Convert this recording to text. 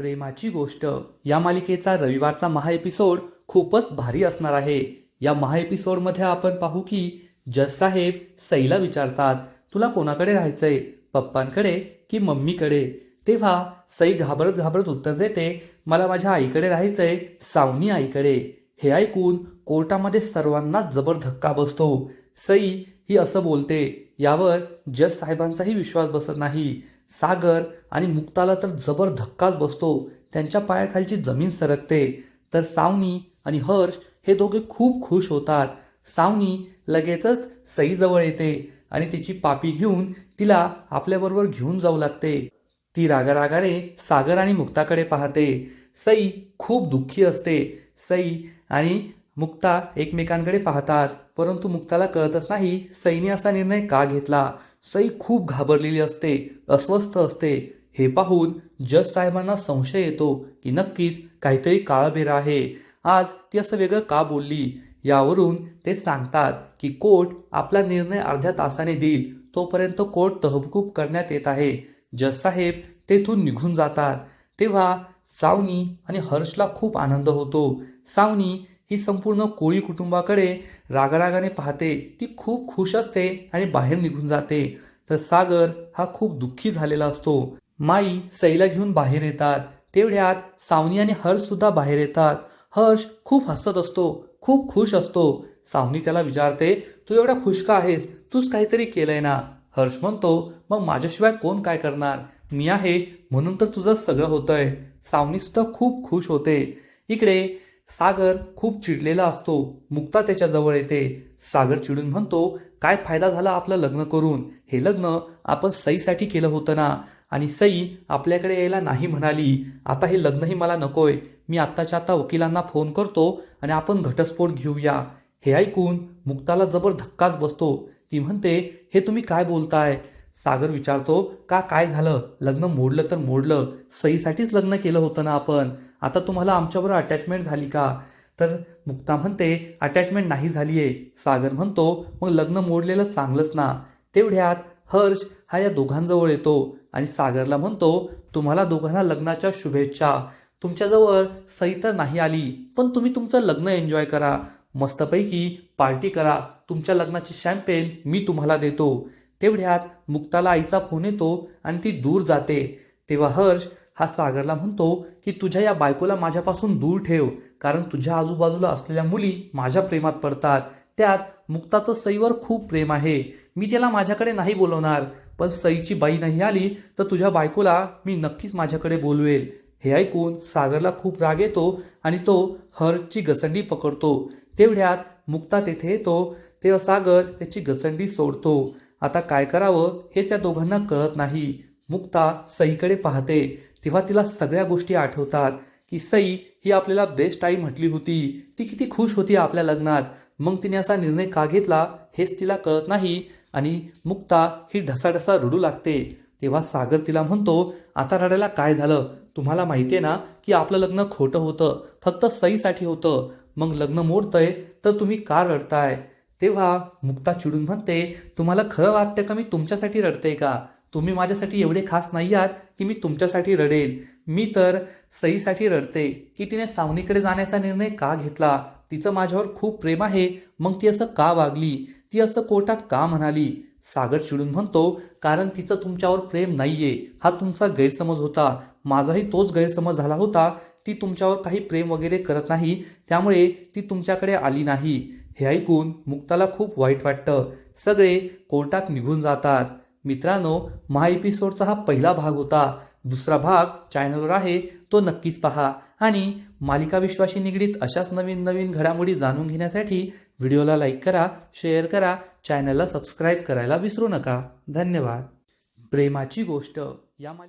प्रेमाची गोष्ट. या मालिकेचा रविवारचा महा एपिसोड खूपच भारी असणार आहे. या महा एपिसोडमध्ये आपण पाहू की जज साहेब सईला विचारतात तुला कोणाकडे राहायचंय? पप्पांकडे की मम्मीकडे? तेव्हा सई घाबरत घाबरत उत्तर देते मला माझ्या आईकडे राहायचंय सावनी आईकडे. हे ऐकून कोर्टामध्ये सर्वांना जबर धक्का बसतो. सई ही असं बोलते यावर जज साहेबांचाही विश्वास बसत नाही. सागर आणि मुक्ताला तर जबर धक्काच बसतो. त्यांच्या पायाखालची जमीन सरकते. तर सावनी आणि हर्ष हे दोघे खूप खुश होतात. सावनी लगेचच सईजवळ येते आणि तिची पापी घेऊन तिला आपल्याबरोबर घेऊन जाऊ लागते. ती रागारागाने सागर आणि मुक्ताकडे पाहते. सई खूप दुःखी असते. सई आणि मुक्ता एकमेकांकडे पाहतात. परंतु मुक्ताला कळतच नाही सईने असा निर्णय का घेतला? सई खूप घाबरलेली असते अस्वस्थ असते. हे पाहून जज साहेबांना संशय येतो की नक्कीच काहीतरी काळबेरा आहे. आज ती असं वेगळं का बोलली? यावरून ते सांगतात की कोर्ट आपला निर्णय अर्ध्या तासाने देईल. तोपर्यंत कोर्ट तहबकूब करण्यात येत आहे. जज साहेब तेथून निघून जातात. तेव्हा सावनी आणि हर्षला खूप आनंद होतो. सावनी ही संपूर्ण कोळी कुटुंबाकडे रागारागाने पाहते. ती खूप खुश असते आणि बाहेर निघून जाते. तर सागर हा खूप दुःखी झालेला असतो. माई सईला घेऊन बाहेर येतात. तेवढ्यात सावनी आणि हर्ष सुद्धा बाहेर येतात. हर्ष खूप हसत असतो. खूप खुश असतो. सावनी त्याला विचारते तू एवढा खुश का आहेस? तूच काहीतरी केलंय ना? हर्ष म्हणतो मग माझ्याशिवाय कोण काय करणार? मी आहे म्हणून तर तुझं सगळं होतंय. सावनी सुद्धा खूप खुश होते. इकडे सागर खूप चिडलेला असतो. मुक्ता त्याच्याजवळ येते. सागर चिडून म्हणतो काय फायदा झाला आपलं लग्न करून? हे लग्न आपण सईसाठी केलं होतं ना. आणि सई आपल्याकडे यायला नाही म्हणाली. आता हे लग्नही मला नकोय. मी आत्ताच्या आता वकिलांना फोन करतो आणि आपण घटस्फोट घेऊया. हे ऐकून मुक्ताला जबर धक्काच बसतो. ती म्हणते हे तुम्ही काय बोलताय? सागर विचारतो का काय झालं? लग्न मोडलं तर मोडलं. सईसाठीच लग्न केलं होतं ना आपण. आता तुम्हाला आमच्याबरोबर अटॅचमेंट झाली का? तर मुक्ता म्हणते अटॅचमेंट नाही झालीये. सागर म्हणतो मग लग्न मोडलेलं चांगलंच ना. तेवढ्यात हर्ष हा या दोघांजवळ येतो आणि सागरला म्हणतो तुम्हाला दोघांना लग्नाच्या शुभेच्छा. तुमच्याजवळ सई तर नाही आली पण तुम्ही तुमचं लग्न एन्जॉय करा. मस्तपैकी पार्टी करा. तुमच्या लग्नाची शॅम्पेन मी तुम्हाला देतो. तेवढ्यात मुक्ताला आईचा फोन येतो आणि ती दूर जाते. तेव्हा हर्ष हा सागरला म्हणतो की तुझ्या या बायकोला माझ्यापासून दूर ठेव कारण तुझ्या आजूबाजूला असलेल्या मुली माझ्या प्रेमात पडतात. त्यात मुक्ताचं सईवर खूप प्रेम आहे. मी त्याला माझ्याकडे नाही बोलवणार पण सईची बाई नाही आली तर तुझ्या बायकोला मी नक्कीच माझ्याकडे बोलवेल. हे ऐकून सागरला खूप राग येतो आणि तो हर्षची गसंडी पकडतो. तेवढ्यात मुक्ता तेथे येतो. तेव्हा सागर त्याची गसंडी सोडतो. आता काय करावं हे त्या दोघांना कळत नाही. मुक्ता सईकडे पाहते. तेव्हा तिला सगळ्या गोष्टी आठवतात की सई ही आपल्याला बेस्ट आई म्हटली होती. ती किती खुश होती आपल्या लग्नात. मग तिने असा निर्णय का घेतला हेच तिला कळत नाही आणि मुक्ता ही ढसाढसा रडू लागते. तेव्हा सागर तिला म्हणतो आता रडायला काय झालं? तुम्हाला माहिती आहे ना की आपलं लग्न खोटं होतं. फक्त सईसाठी होतं. मग लग्न मोडतंय तर तुम्ही का रडताय? तेव्हा मुक्ता चिडून म्हणते तुम्हाला खरं वाटतं का मी तुमच्यासाठी रडते का? तुम्ही माझ्यासाठी एवढे खास नाही आहात की मी तुमच्यासाठी रडेल मी तर सईसाठी रडते की तिने सावनीकडे जाण्याचा निर्णय का घेतला? तिचं माझ्यावर खूप प्रेम आहे. मग ती असं का वागली? ती असं कोर्टात का म्हणाली? सागर चिडून म्हणतो कारण तिचं तुमच्यावर प्रेम नाहीये. हा तुमचा गैरसमज होता. माझाही तोच गैरसमज झाला होता. ती तुमच्यावर काही प्रेम वगैरे करत नाही त्यामुळे ती तुमच्याकडे आली नाही. हे ऐकून मुक्ताला खूप वाईट वाटतं. सगळे कोर्टात निघून जातात. मित्रांनो महा एपिसोडचा हा पहिला भाग होता. दुसरा भाग चॅनलवर आहे तो नक्कीच पहा. आणि मालिका विश्वाशी निगडीत अशाच नवीन नवीन घडामोडी जाणून घेण्यासाठी व्हिडिओला लाईक करा शेअर करा चॅनलला सबस्क्राईब करायला विसरू नका. धन्यवाद. प्रेमाची गोष्ट या मा